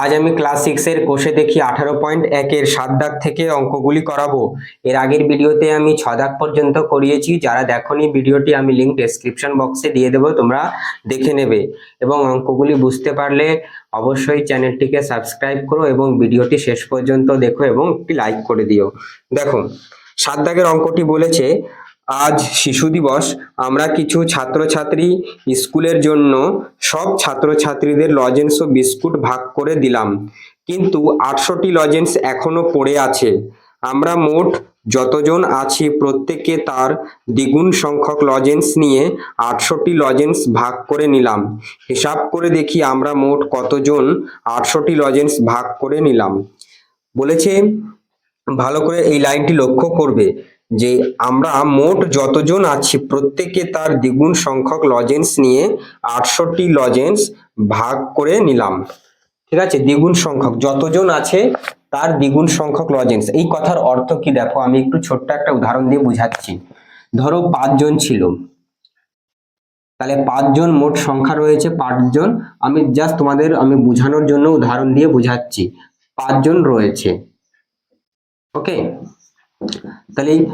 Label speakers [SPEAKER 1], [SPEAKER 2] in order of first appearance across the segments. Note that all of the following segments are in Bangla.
[SPEAKER 1] আজ আমি ক্লাস সিক্সের কোষে দেখি আঠারো পয়েন্ট একের সাত দাগ থেকে অঙ্কগুলি করাবো। এর আগের ভিডিওতে আমি ছ দাগ পর্যন্ত করিয়েছি, যারা দেখোনি ভিডিওটি আমি লিঙ্ক ডেসক্রিপশন বক্সে দিয়ে দেবো, তোমরা দেখে নেবে। এবং অঙ্কগুলি বুঝতে পারলে অবশ্যই চ্যানেলটিকে সাবস্ক্রাইব করো এবং ভিডিওটি শেষ পর্যন্ত দেখো এবং একটি লাইক করে দিও। দেখো, সাত দাগের অঙ্কটি বলেছে আজ শিশু দিবস। আমরা কিছু ছাত্রছাত্রী স্কুলের জন্য সব ছাত্রছাত্রীদের লজেন্স ও বিস্কুট ভাগ করে দিলাম। কিন্তু আটশোটি লজেন্স এখনও পড়ে আছে। আমরা মোট যতজন আছি প্রত্যেকে তার দ্বিগুণ সংখ্যক লজেন্স নিয়ে আটশোটি লজেন্স ভাগ করে নিলাম। হিসাব করে দেখি আমরা মোট কতজন আটশোটি লজেন্স ভাগ করে নিলাম। বলেছে, ভালো করে এই লাইনটি লক্ষ্য করবে। যে আমরা মোট যতজন আছি, প্রত্যেকে তার দ্বিগুণ সংখ্যক লজেন্স নিয়ে আটষট্টি লজেন্স ভাগ করে নিলাম। ঠিক আছে? দ্বিগুণ সংখ্যক। যতজন আছে, তার দ্বিগুণ সংখ্যক লজেন্স এই কথার অর্থ কি দেখো? আমি একটু ছোট্ট একটা উদাহরণ দিয়ে বুঝাচ্ছি। ধরো পাঁচজন ছিল। তাহলে পাঁচজন মোট সংখ্যা রয়েছে, পাঁচজন। আমি জাস্ট তোমাদের, আমি বোঝানোর জন্য উদাহরণ দিয়ে বুঝাচ্ছি। পাঁচজন রয়েছে। ওকে তাহলে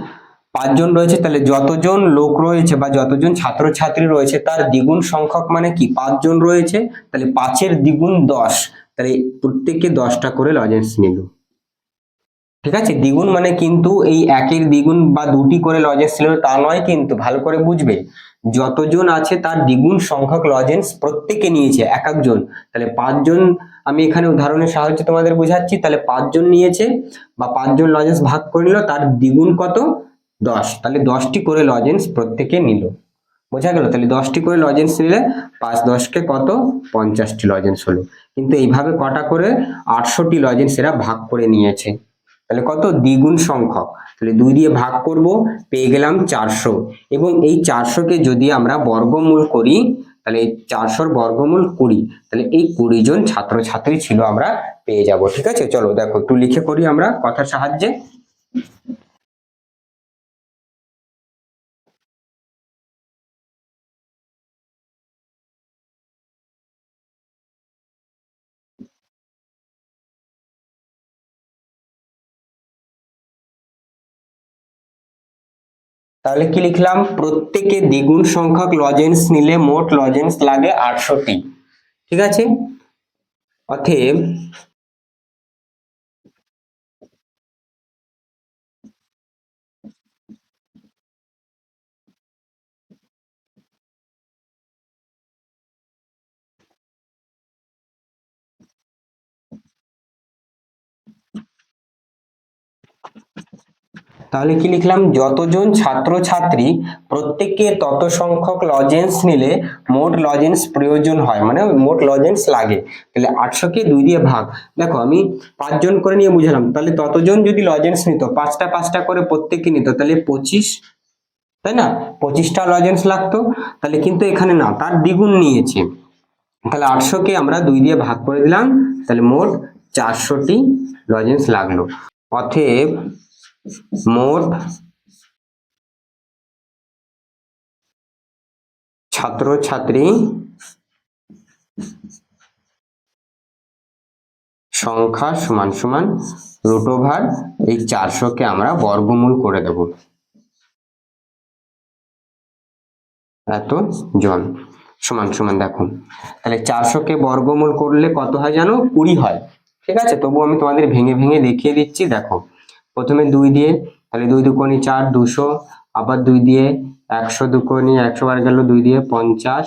[SPEAKER 1] পাঁচজন রয়েছে, তাহলে যতজন লোক রয়েছে বা যতজন ছাত্রছাত্রী রয়েছে, তার দ্বিগুণ সংখ্যক মানে কি? পাঁচজন রয়েছে, তাহলে পাঁচের দ্বিগুণ দশ, তাহলে প্রত্যেককে দশটা করে লজেন্স নিল ঠিক আছে? দ্বিগুণ মানে কিন্তু এই একের দ্বিগুণ বা দুটি করে লজেন্স ছিল, তা নয় কিন্তু ভালো করে বুঝবে। যতজন আছে, তার দ্বিগুণ সংখ্যক লজেন্স প্রত্যেকে নিয়েছে, এক একজন। তাহলে পাঁচজন, আমি এখানে উদাহরণের সাহায্যে তোমাদের বোঝাচ্ছি, তাহলে পাঁচজন নিয়েছে বা পাঁচজন লজেন্স ভাগ করে নিল, তার দ্বিগুণ কত? দশ। তাহলে দশটি করে লজেন্স প্রত্যেকে নিল। বোঝা গেল? তাহলে দশটি করে লজেন্স নিলে পাঁচ দশকে কত? পঞ্চাশটি লজেন্স হলো। কিন্তু এইভাবে কটা করে? আটশোটি লজেন্স এরা ভাগ করে নিয়েছে। তাহলে কত? দ্বিগুণ সংখ্যক। তাহলে দুই দিয়ে ভাগ করব, পেয়ে গেলাম চারশো। এবং এই চারশোকে যদি আমরা বর্গমূল করি, তাহলে চারশোর বর্গমূল কুড়ি। তাহলে এই কুড়ি জন ছাত্রছাত্রী ছিল, আমরা পেয়ে যাব। ঠিক আছে? চলো দেখো, একটু লিখে করি আমরা কথার সাহায্যে। তাহলে কি লিখলাম? প্রত্যেকে দ্বিগুণ সংখ্যক লজেন্স নিলে মোট লজেন্স লাগে আটশোটি ঠিক আছে? অতএব তাহলে কি লিখলাম? যতজন ছাত্রছাত্রী, প্রত্যেককে তত সংখ্যক লজেন্স নিলে মোট লজেন্স প্রয়োজন হয় মানে মোট লজেন্স লাগে। তাহলে আটশোকে দুই দিয়ে ভাগ। দেখো, আমি পাঁচজন করে নিয়ে বুঝালাম। তাহলে ততজন যদি লজেন্স নিত, পাঁচটা পাঁচটা করে প্রত্যেককে নিত, তাহলে পঁচিশ, তাই না? পঁচিশটা লজেন্স লাগতো। তাহলে কিন্তু এখানে না, তার দ্বিগুণ নিয়েছে। তাহলে আটশোকে আমরা দুই দিয়ে ভাগ করে দিলাম, তাহলে মোট চারশোটি লজেন্স লাগল। অতএব মোট ছাত্রছাত্রী সংখ্যা সমান সমান রুট এই চারশোকে আমরা বর্গমূল করে দেব। এত জন সমান সমান দেখো। তাহলে চারশোকে বর্গমূল করলে কত হয় জানো? কুড়ি হয়। ঠিক আছে? তবু আমি তোমাদের ভেঙে ভেঙে দেখিয়ে দিচ্ছি, দেখো। প্রথমে দুই দিয়ে, তাহলে দুই দুকোনি চার দুশো, আবার দুই দিয়ে একশো দুকোনি একশো বার গেল দুই দিয়ে পঞ্চাশ।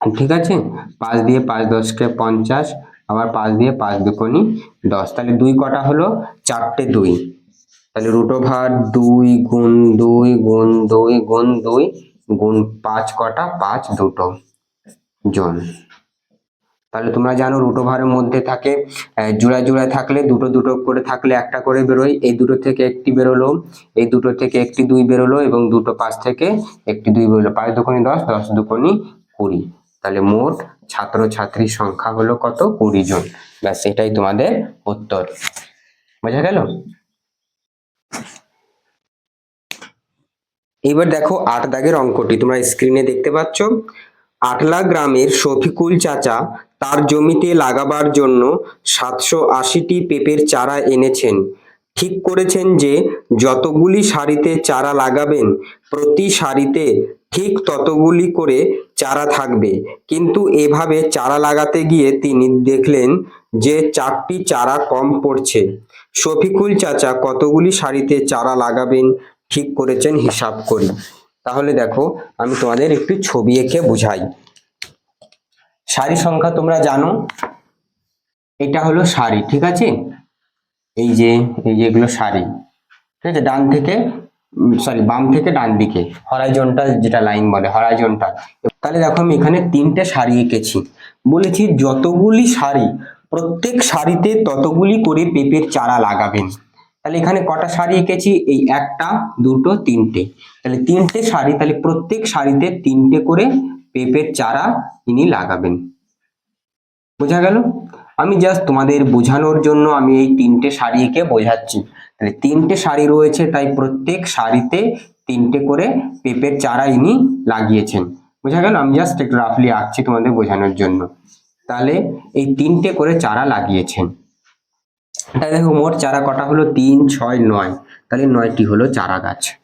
[SPEAKER 1] ঠিক আছে? পাঁচ দিয়ে পাঁচ দশকে পঞ্চাশ, আবার পাঁচ দিয়ে পাঁচ দুকোনি দশ। তাহলে দুই কটা হলো? চারটে দুই। তাহলে রুট ওভার দুই গুণ দুই গুণ দুই গুণ দুই গুণ পাঁচ কটা, পাঁচ দুটো জন। তাহলে তোমরা জানো রুট ওভারের মধ্যে থাকে জোড়া জোড়া থাকলে দুটো দুটো করে থাকলে একটা করে বেরোয়, এই দুটো থেকে একটি বেরোলো, এই দুটো থেকে একটি দুই বেরোলো এবং দুটো পাঁচ থেকে একটি দুই বেরোলো। পাঁচ দুকোনি দশ দশ দুকোনি কুড়ি। তাহলে মোট ছাত্রছাত্রীর সংখ্যা হলো কত? কুড়ি জন। ব্যাস, এটাই তোমাদের উত্তর। বোঝা গেল? এবার দেখো আট দাগের অঙ্কটি, তোমরা স্ক্রিনে দেখতে পাচ্ছ। আটলা গ্রামের শফিকুল চাচা তার জমিতে লাগাবার জন্য সাতশো আশিটি পেঁপের চারা এনেছেন। ঠিক করেছেন যে, যতগুলি সারিতে চারা লাগাবেন, প্রতি সারিতে ঠিক ততগুলি করে চারা থাকবে। কিন্তু এভাবে চারা লাগাতে গিয়ে তিনি দেখলেন যে, চারটি চারা কম পড়ছে। শফিকুল চাচা, কতগুলি সারিতে চারা লাগাবেন ঠিক করেছেন হিসাব করি। তাহলে দেখো, আমি তোমাদের একটু ছবি এঁকে বুঝাই। সারি সংখ্যা তোমরা জানো। এটা হলো সারি, ঠিক আছে? এই যে এই যে এগুলো সারি, ঠিক আছে? ডান থেকে সরি বাম থেকে ডান দিকে হরাইজন্টাল যেটা লাইন বলে হরাইজন্টাল তাহলে দেখো আমি এখানে তিনটে সারি এঁকেছি। বলেছি যতগুলি সারি, প্রত্যেক সারিতে ততগুলি করে পেঁপের চারা লাগাবেন। তাহলে এখানে কটা সারি এঁকেছি? এই একটা, দুটো, তিনটে। তাহলে তিনটে সারি, তাহলে প্রত্যেক সারিতে তিনটে করে পেঁপের চারা ইনি লাগাবেন। বোঝা গেল? আমি জাস্ট তোমাদের বোঝানোর জন্য আমি এই তিনটে এঁকে বোঝাচ্ছি। তাহলে তিনটে শাড়ি রয়েছে, তাই প্রত্যেক শাড়িতে তিনটে করে পেঁপের চারা ইনি লাগিয়েছেন। বোঝা গেল? আমি জাস্ট একটু রাফলি আঁকছি তোমাদের বোঝানোর জন্য। তাহলে এই তিনটে করে চারা লাগিয়েছেন। তাহলে দেখো, মোট চারা কটা হলো? তিন, ছয়, নয়। তাহলে নয়টি হলো চারা গাছ।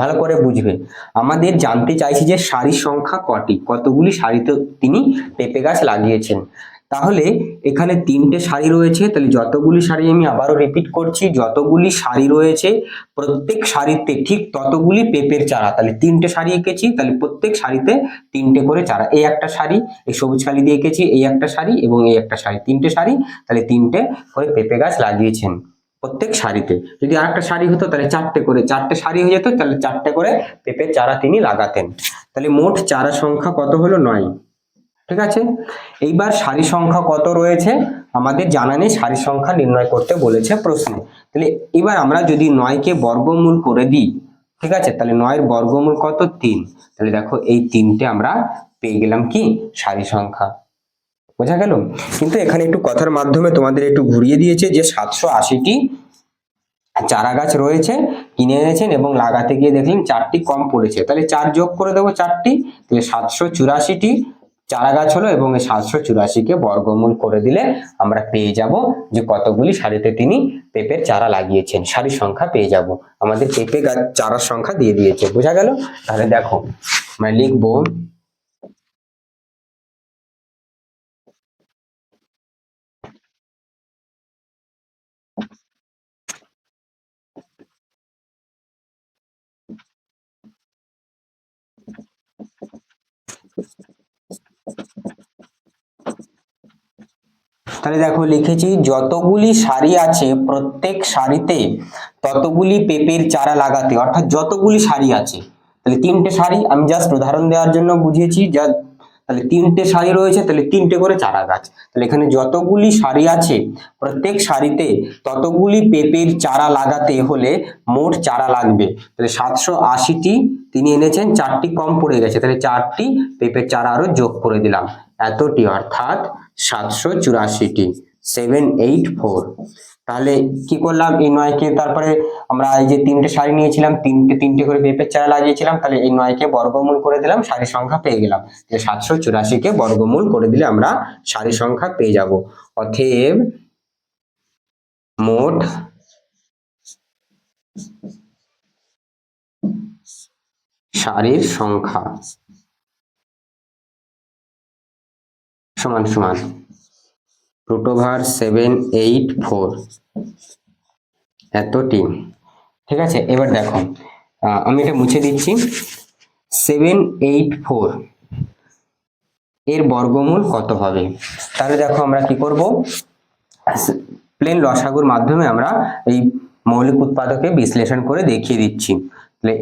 [SPEAKER 1] ভালো করে বুঝবে। আমাদের জানতে চাইছি যে সারির সংখ্যা কটি? কতগুলি সারিতে তিনি পেঁপে গাছ লাগিয়েছেন। তাহলে এখানে তিনটে শাড়ি রয়েছে, তাহলে যতগুলি শাড়ি আমি আবারও রিপিট করছি, যতগুলি শাড়ি রয়েছে, প্রত্যেক শাড়িতে ঠিক ততগুলি পেঁপের চারা। তাহলে তিনটে শাড়ি এঁকেছি, তাহলে প্রত্যেক শাড়িতে তিনটে করে চারা। এই একটা শাড়ি এই সবুজ কালি দিয়ে এঁকেছি, এই একটা শাড়ি এবং এই একটা শাড়ি তিনটে শাড়ি তাহলে তিনটে করে পেঁপে গাছ লাগিয়েছেন। প্রত্যেক সারিতে যদি আর একটা সারি হতো, তাহলে চারটে করে, চারটে সারি হয়ে যেত, তাহলে চারটে করে পেঁপের চারা তিনি লাগাতেন। তাহলে মোট চারা সংখ্যা কত হলো? নয়। ঠিক আছে? এইবার সারি সংখ্যা কত রয়েছে? আমাদের জানা নেই সারি সংখ্যা নির্ণয় করতে বলেছে প্রশ্নে। তাহলে এবার আমরা যদি নয়কে বর্গমূল করে দিই, ঠিক আছে? তাহলে নয়ের বর্গমূল কত? তিন। তাহলে দেখো, এই তিনটে আমরা পেয়ে গেলাম কি? সারি সংখ্যা। বোঝা গেল? কিন্তু এখানে একটু কথার মাধ্যমে তোমাদের একটু ঘুরিয়ে দিয়েছে যে সাতশো আশিটি চারা গাছ রয়েছে, কিনে এনেছেন এবং লাগাতে গিয়ে দেখলেন চারটি কম পড়েছে। তাহলে চার যোগ করে দেবো চারটি, তাহলে সাতশো চুরাশিটি চারা গাছ হলো এবং এই সাতশো চুরাশিকে বর্গমূল করে দিলে আমরা পেয়ে যাব যে কতগুলি সারিতে তিনি পেঁপের চারা লাগিয়েছেন সারির সংখ্যা পেয়ে যাব। আমাদের পেঁপে গাছ চারার সংখ্যা দিয়ে দিয়েছে, বোঝা গেল? তাহলে দেখো, আমরা লিখব তাহলে দেখো লিখেছি, যতগুলি সারি আছে, প্রত্যেক সারিতে ততগুলি পেঁপের চারা লাগাতে, অর্থাৎ যতগুলি সারি আছে, তাহলে তিনটে সারি আমি জাস্ট উদাহরণ দেওয়ার জন্য বুঝিয়েছি, যা তাহলে তিনটে সারি রয়েছে, তাহলে তিনটে করে চারা গাছ। তাহলে এখানে যতগুলি সারি আছে, প্রত্যেক সারিতে ততগুলি পেঁপের চারা লাগাতে হলে মোট চারা লাগবে। তাহলে সাতশো আশিটি তিনি এনেছেন, চারটি কম পড়ে গেছে, তাহলে চারটি পেঁপের চারা আরও যোগ করে দিলাম। এতটি, অর্থাৎ সাতশো চুরাশিটি সেভেন এইট ফোর তাহলে কি করলাম? এই নয়কে তারপরে আমরা এই যে তিনটে শাড়ি নিয়েছিলাম, তিনটে তিনটে করে পেঁপের চারা লাগিয়েছিলাম, তাহলে এই নয়কে বর্গমূল করে দিলাম, শাড়ির সংখ্যা পেয়ে গেলাম। যে সাতশো চুরাশিকে বর্গমূল করে দিলে আমরা শাড়ির সংখ্যা পেয়ে যাব। অতএব মোট সারির সংখ্যা সমান সমান। রুট সেভেন এইট ফোর এতটি ঠিক আছে, এবার দেখো। আমি এটা মুছে দিচ্ছি। সেভেন এইট ফোর এর বর্গমূল কত হবে? তাহলে দেখো আমরা কি করব? প্লেন লসাগুর মাধ্যমে আমরা এই মৌলিক উৎপাদকে বিশ্লেষণ করে দেখিয়ে দিচ্ছি।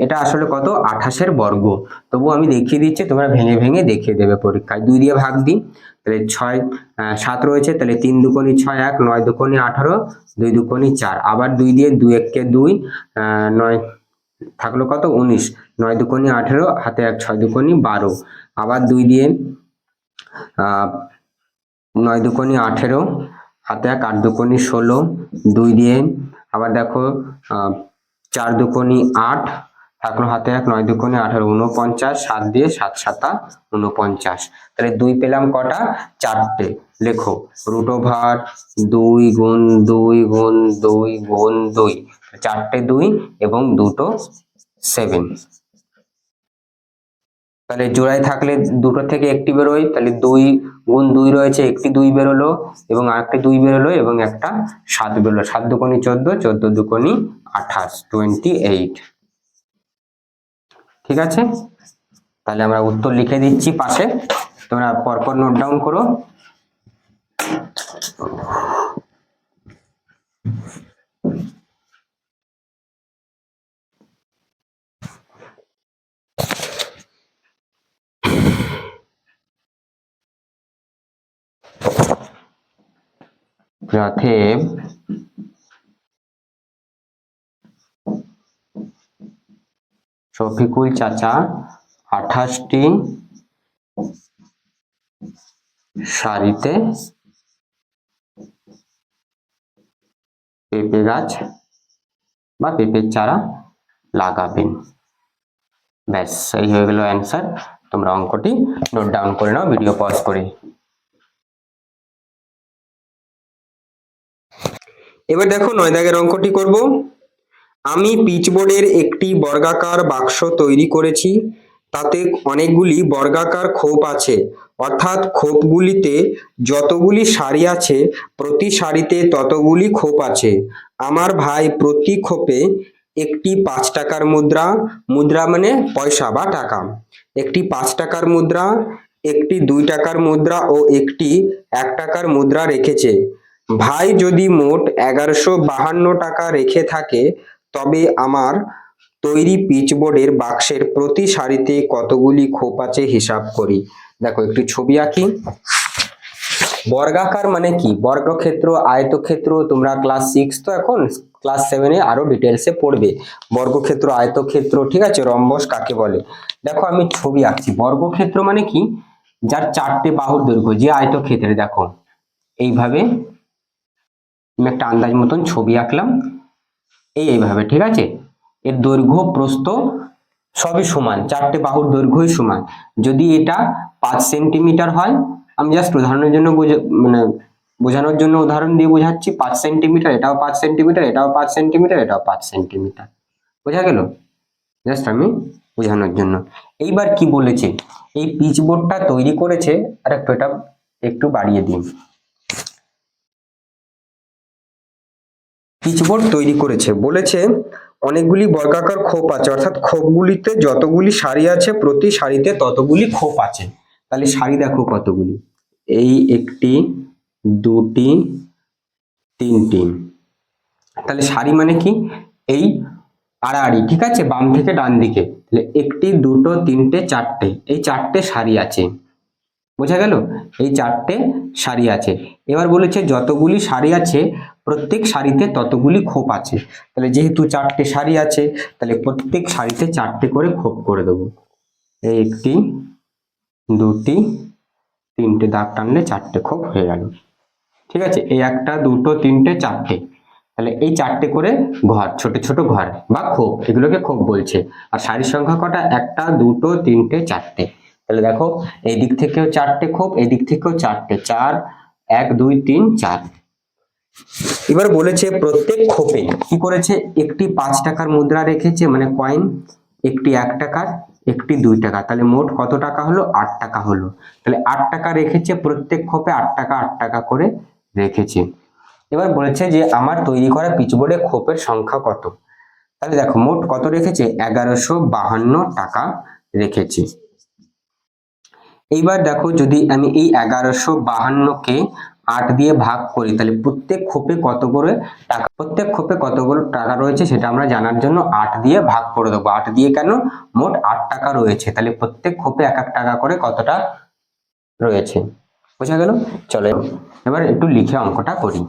[SPEAKER 1] এটা আসলে কত? আঠাশের বর্গ। তবু আমি দেখিয়ে দিচ্ছি, তোমরা ভেঙে ভেঙে দেখিয়ে দেবে পরীক্ষায়। দুই দিয়ে ভাগ দিই। তাহলে ছয় সাত রয়েছে, তাহলে তিন দুকোনি ছয় এক, নয় দুকোনি আঠারো, দুই দুকোনি চার। আবার দুই দিয়ে দুই এককে দুই নয় থাকল কত? উনিশ। নয় দুকোনি আঠেরো, হাতে এক ছয় দুকোনি বারো। আবার দুই দিয়ে নয় দুকোনি আঠেরো, হাতে এক আট দুকোনি ষোলো, দুই দিয়ে, আবার দেখো চার দুকোনি আট থাকল হাতে এক, নয় দুকোনি আঠারো উনপঞ্চাশ সাত দিয়ে সাত সাতা উনপঞ্চাশ তাহলে দুই পেলাম কটা? চারটে। লেখো। রুট ওভার দুই গুণ দুই গুণ দুই গুণ দুই। চারটে দুই এবং দুটো সেভেন। তাহলে জোড়ায় থাকলে দুটো থেকে একটি বেরোয়। তাহলে দুই গুণ দুই রয়েছে, একটি দুই বেরোলো এবং আরেকটি দুই বেরোলো এবং একটা সাত বেরোলো। সাত দুকোনি চোদ্দ চোদ্দ দুকোনি আঠাশ, টোয়েন্টি এইট। ঠিক আছে? তাহলে আমরা উত্তর লিখে দিচ্ছি পাশে। তোমরা পরপর নোট ডাউন করো। অতএব শফিকুল চাচা, আঠাশটি সারিতে পেঁপে গাছ বা পেঁপের চারা লাগাবেন। ব্যাস এই হয়ে গেল অ্যান্সার তোমরা অঙ্কটি নোট ডাউন করে নাও ভিডিও পজ করে। এবার দেখো নয় দাগের অঙ্কটি করব। আমি পিচবোর্ডের একটি বর্গাকার বাক্স তৈরি করেছি। তাতে অনেকগুলি বর্গাকার খোপ আছে। অর্থাৎ খোপগুলিতে যতগুলি সারি আছে, প্রতি সারিতে ততগুলি খোপ আছে। আমার ভাই প্রতি খোপে একটি পাঁচ টাকার মুদ্রা। মুদ্রা মানে পয়সা বা টাকা। একটি পাঁচ টাকার মুদ্রা, একটি দুই টাকার মুদ্রা ও একটি এক টাকার মুদ্রা রেখেছে। ভাই যদি মোট এগারোশো বাহান্ন টাকা রেখে থাকে তবে আমার তৈরি পিচবোর্ডের বাক্সের প্রতি সারিতে কতগুলি খোপ আছে হিসাব করি। দেখো, একটি ছবি আঁকি। বর্গাকার মানে কি? বর্গক্ষেত্র, আয়তক্ষেত্র, তোমরা ক্লাস সিক্স তো এখন ক্লাস সেভেনে আরও ডিটেলসে পড়বে। বর্গক্ষেত্র, আয়তক্ষেত্র, ঠিক আছে? রম্বস কাকে বলে? দেখো, আমি ছবি আঁকছি। বর্গক্ষেত্র মানে কি? যার চারটে বাহুর দৈর্ঘ্য, যে আয়তক্ষেত্রে, দেখো, এইভাবে আমি একটা আন্দাজ মতন ছবি আঁকলাম। এই এইভাবে, ঠিক আছে? এর দৈর্ঘ্য, প্রস্থ সবই সমান, চারটে বাহুর দৈর্ঘ্যই সমান। যদি এটা পাঁচ সেন্টিমিটার হয়, আমি জাস্ট উদাহরণের জন্য বোঝা মানে বোঝানোর জন্য উদাহরণ দিয়ে বোঝাচ্ছি, পাঁচ সেন্টিমিটার, এটাও পাঁচ সেন্টিমিটার, এটাও পাঁচ সেন্টিমিটার, এটাও পাঁচ সেন্টিমিটার। বোঝা গেল? জাস্ট আমি বোঝানোর জন্য। এইবার কি বলেছে? এই পিচবোর্ডটা তৈরি করেছে আর একটু এটা একটু বাড়িয়ে দিন। পিচবোর্ড তৈরি করেছে। বলেছে, অনেকগুলি বর্গাকার খোপ আছে, অর্থাৎ খোপগুলিতে যতগুলি সারি আছে, প্রতি সারিতে ততগুলি খোপ আছে। তাহলে সারি দেখো কতগুলি। এই একটি, দুটি, তিনটি। তাহলে সারি মানে কি? এই আড়াআড়ি, ঠিক আছে? বাম থেকে ডান দিকে। তাহলে একটি, দুটো, তিনটে, চারটে। এই চারটে সারি আছে। বোঝা গেল? এই চারটে সারি আছে। এবার বলেছে, যতগুলি সারি আছে, প্রত্যেক সারিতে ততগুলি খোপ আছে। তাহলে যেহেতু চারটে সারি আছে, তাহলে প্রত্যেক সারিতে চারটে করে খোপ করে দেবো। একটি, দুটি, তিনটে দাগ টানলে চারটে খোপ হয়ে গেল। ঠিক আছে, এই একটা, দুটো, তিনটে, চারটে। তাহলে এই চারটে করে ঘর, ছোট ছোট ঘর বা খোপ, এগুলোকে খোপ বলছে। আর সারির সংখ্যা কটা? একটা, দুটো, তিনটে, চারটে। তাহলে দেখো এই দিক থেকেও চারটে খোপ এই দিক থেকেও চারটে, চার, এক, দুই, তিন, চার। এবার বলেছে প্রত্যেক খোপে কি করেছে? একটি পাঁচ টাকার মুদ্রা রেখেছে মানে কয়েন একটি এক টাকার, একটি দুই টাকা। তাহলে মোট কত টাকা হলো? আট টাকা হলো। তাহলে আট টাকা রেখেছে, প্রত্যেক খোপে আট টাকা আট টাকা করে রেখেছে। এবার বলেছে যে আমার তৈরি করা পিচবোর্ডে খোপের সংখ্যা কত? তাহলে দেখো, মোট কত রেখেছে? এগারোশো বাহান্ন টাকা রেখেছে। এইবার দেখো যদি আমি এই এগারোশো বাহান্নকে আট দিয়ে ভাগ করি, তাহলে প্রত্যেক খোপে কত করে টাকা? প্রত্যেক খোপে কতগুলো টাকা রয়েছে সেটা আমরা জানার জন্য আট দিয়ে ভাগ করে দেবো। আট দিয়ে কেন? মোট আট টাকা রয়েছে। তাহলে প্রত্যেক খোপে এক এক টাকা করে কতটা রয়েছে? বোঝা গেল? চলো এবার একটু লিখে অঙ্কটা করি।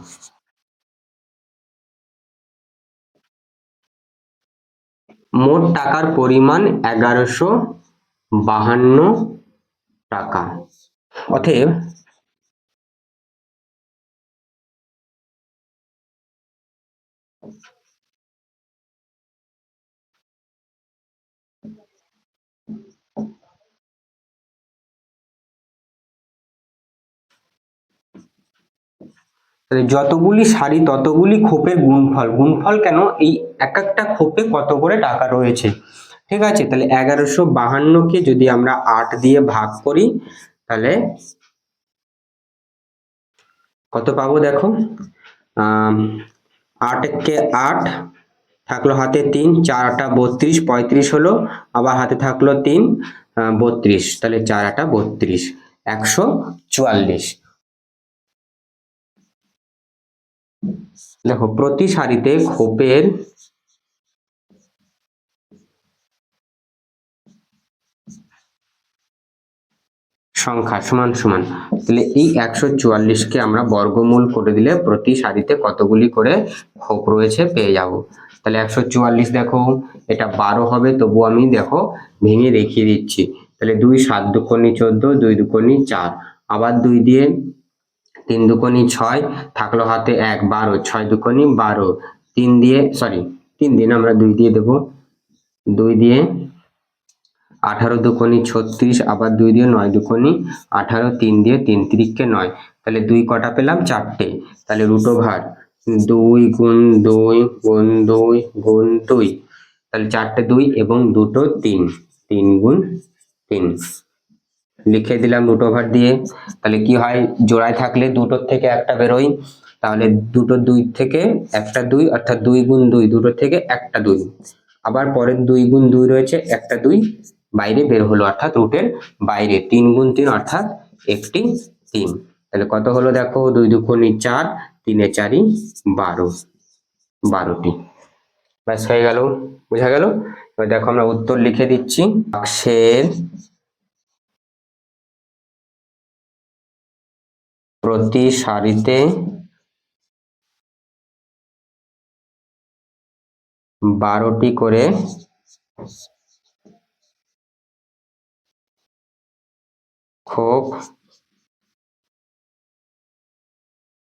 [SPEAKER 1] মোট টাকার পরিমাণ এগারোশো বাহান্ন টাকা। অতএব যতগুলি সারি ততগুলি খোপের গুণফল। গুণফল কেন? এই এক একটা খোপে কত করে টাকা রয়েছে? ঠিক আছে? তাহলে এগারোশো বাহান্নকে যদি আমরা আট দিয়ে ভাগ করি তাহলে কত পাবো দেখো? আম, আট থাকল হাতে তিন চার আটা বত্রিশ পঁয়ত্রিশ হলো আবার হাতে থাকল তিন বত্রিশ তাহলে চার আটা বত্রিশ একশো চুয়াল্লিশ। দেখো প্রতি সারিতে খোপের সংখ্যা সমান সমান। তাহলে এই একশো চুয়াল্লিশকে আমরা বর্গমূল করে দিলে প্রতি সারিতে কতগুলি করে খোপ রয়েছে পেয়ে যাব। তাহলে একশো চুয়াল্লিশ দেখো, এটা বারো হবে, তবু আমি দেখো ভেঙে দেখিয়ে দিচ্ছি। তাহলে দুই সাত দুকোনি চোদ্দ, দুই দুকোনি চার, আবার দুই দিয়ে তিন দুকোনি ছয়, থাকল হাতে এক, বারো, ছয় দুকোনি বারো, তিন দিয়ে সরি তিন দিন আমরা দুই দিয়ে দেব, দুই দিয়ে আঠারো দুকোনি ছত্রিশ, আবার দুই দিয়ে নয় দুকোনি আঠারো তিন দিয়ে তিন তিরিককে নয়। তাহলে দুই কটা পেলাম? চারটে। তাহলে রুট ওভার দুই গুণ দুই গুণ দুই গুণ দুই। তাহলে চারটে দুই এবং দুটো তিন। তিন গুণ তিন। লিখে দিলাম রুট ওভার দিয়ে। তাহলে কি হয়? জোড়ায় থাকলে দুটোর থেকে একটা বেরোয়। তাহলে দুটো দুই থেকে একটা দুই, অর্থাৎ দুই গুণ দুই, দুটো থেকে একটা দুই। আবার পরের দুই গুণ দুই রয়েছে, একটা দুই বাইরে বের হলো, অর্থাৎ রুটের বাইরে। তিন গুণ তিন অর্থাৎ একটি তিন। তাহলে কত হলো দেখো? দুই দুগুণি চার, তিনে চারি, বারো। বারোটি। ব্যাস, হয়ে গেল। বোঝা গেল? এবার দেখো আমরা উত্তর লিখে দিচ্ছি। বাক্সের প্রতি সারিতে বারোটি করে খোপ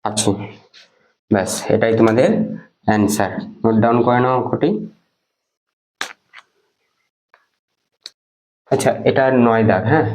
[SPEAKER 1] আছে ব্যাস, এটাই তোমাদের অ্যান্সার নোট ডাউন করে নাও অঙ্কটি। আচ্ছা এটা নয় দাগ হ্যাঁ?